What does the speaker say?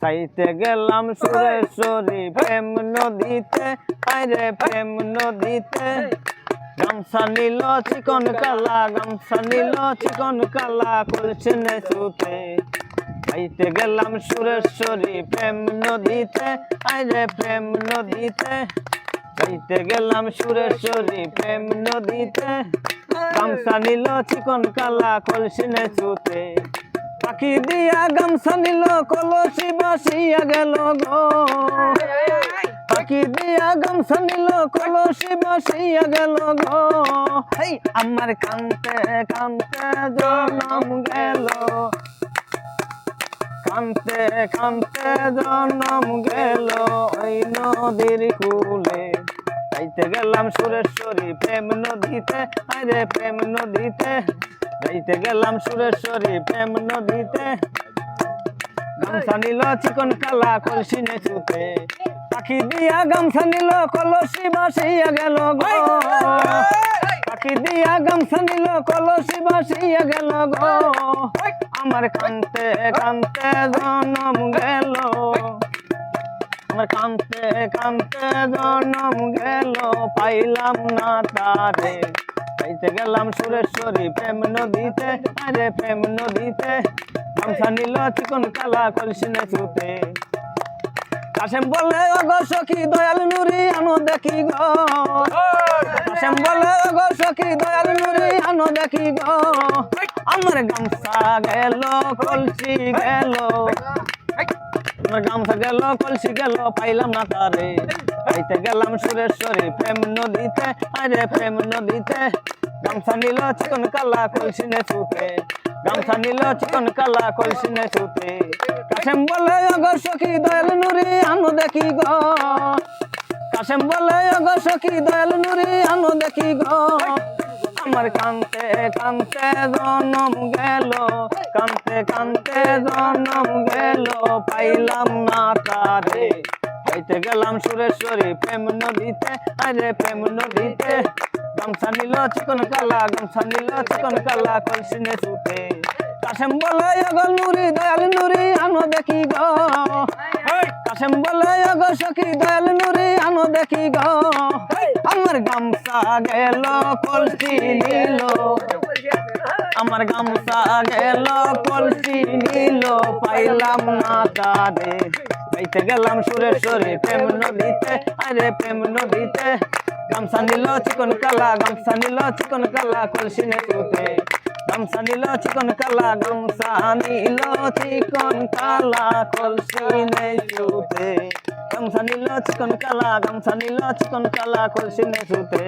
চাইতে গেলাম সুরেশ্বরী, প্রেম নদীতে। আরে প্রেম নদীতে। গামছা নিল চিকন কালা, গামছা নিল চিকন কালা কলছে সুতে চাইতে গেলাম সুরেশ্বরী, প্রেম নদীতে। আরে প্রেম নদীতে। চাইতে গেলাম সুরেশ্বরী, প্রেম নদীতে। গামছা নিল চিকন কালা কলসি সুতে পাখি দিয়া গামছা নিল, কলসি বাসিয়া গেল গো। পাখি দিয়া গামছা নিল, কলসি বাসিয়া গেল গো। আমার কান্তে কান্তে জনম গেল। কান্তে কান্তে জনম গেল ওই নদীর কুলে। যাইতে গেলাম সুরেশ্বরী প্রেম নদীতে, আরে প্রেম নদীতে। যাইতে গেলাম সুরেশ্বরী প্রেম নদীতে। গামছা নিল চিকন কালা কলসি নেচুতে। পাখি দিয়া গামছা নিল কলসি বাসিয়া গেল গো। পাখি দিয়া গামছা নিল কলসি বাসিয়া গেল গো। আমার কান্তে কান্তে জনম গেল। আমার কান্তে কান্তে জনম গেল পাইলাম না তারে। পাইতে গেলাম সুরেশ্বরী প্রেম নদীতে। আরে প্রেম নদীতে। গামছা নিল চিকন কালা কলসি নেচুতে কাশেম বলে অগ সখী, দয়াল নুরি, আনো দেখি গো। কাশেম বলে অগ সখী, দয়াল নুরি, আনো দেখি গো। আমার গামছা গেল, কলসি গেল। আমার গামছা গেল, কলসি গেল, পাইলাম না তারে। পাইতে গেলাম সুরেশ্বরী প্রেম নদীতে। আরে প্রেম নদীতে। গামছা নিল চিকন কালা কলসি নেচুতে গামছা নিল চিকন কালা কলসি নেচুতে কাশেম বলে অগর সখী, দয়াল নুরি, আনো দেখি গো। কাশেম বলে অগর সখী, দয়াল নুরি, আনো দেখি গো। আমার কান্তে কান্তে জনম গেল। কান্তে কান্তে জনম গেল, পাইলাম না তারে। পাইতে গেলাম সুরেশ্বরী প্রেম নদীতে। আরে প্রেম নদীতে। গামছা নিল চিকন কালা গামছা নিল চিকন কালা কলসিনে সুতে। কাশেম বলে অগল নুরি দয়াল নুরি আনো দেখি গো। কাশেম বলে অগ সখী দয়াল নুরি আনো দেখি গো। আমার গামছা গেল কলসি নিল। আমার গামছা গেল কলসি নিল। পাইলাম না তারে। পাইতে গেলাম সুরেশ্বরী প্রেম নদীতে, আরে প্রেম নদীতে। গামছা নিল চিকন কালা, গামছা নিল চিকন কালা, কলসি নেচুতে। গামছা নিল চিকন কালা, গামছা নিল চিকন কালা, কলসি নেচুতে। গামছা নিল চিকন কালা, গামছা নিল চিকন কালা, কলসি নেচুতে।